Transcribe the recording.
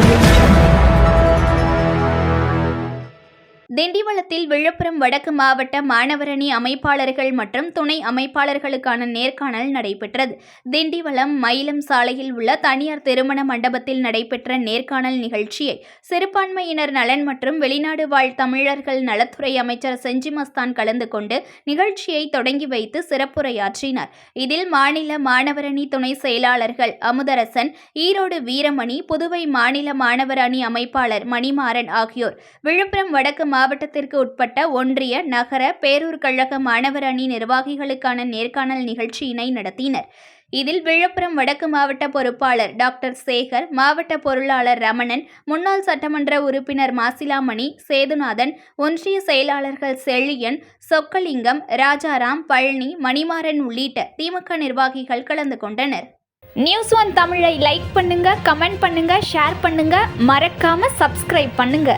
audio திண்டிவனத்தில் Villupuram வடக்கு மாவட்ட மாணவரணி அமைப்பாளர்கள் மற்றும் துணை அமைப்பாளர்களுக்கான நேர்காணல் நடைபெற்றது. திண்டிவனம் மயிலம் சாலையில் உள்ள தனியார் திருமண மண்டபத்தில் நடைபெற்ற நேர்காணல் நிகழ்ச்சியை சிறுபான்மையினர் நலன் மற்றும் வெளிநாடு வாழ் தமிழர்கள் நலத்துறை அமைச்சர் செஞ்சி மஸ்தான் கலந்து கொண்டு நிகழ்ச்சியை தொடங்கி வைத்து சிறப்புரையாற்றினார். இதில் மாநில மாணவரணி துணை செயலாளர்கள் அமுதரசன் ஈரோடு வீரமணி புதுவை மாநில மாணவர் அணி அமைப்பாளர் மணிமாறன் ஆகியோர். விழுப்புரம் வடக்கு மாவட்டத்திற்கு உட்பட்ட ஒன்றிய நகர பேரூர் கழக மாணவர் அணி நிர்வாகிகளுக்கான நேர்காணல் நிகழ்ச்சியினை நடத்தினர். இதில் விழுப்புரம் வடக்கு மாவட்ட பொறுப்பாளர் டாக்டர் சேகர் மாவட்ட பொருளாளர் ரமணன் முன்னாள் சட்டமன்ற உறுப்பினர் மாசிலாமணி சேதுநாதன் ஒன்றிய செயலாளர்கள் செழியன் சொக்கலிங்கம் ராஜாராம் பழனி மணிமாறன் உள்ளிட்ட திமுக நிர்வாகிகள் கலந்து கொண்டனர். நியூஸ் ஒன் தமிழை லைக் பண்ணுங்க கமெண்ட் பண்ணுங்க ஷேர் பண்ணுங்க. மறக்காம சப்ஸ்கிரைப் பண்ணுங்க.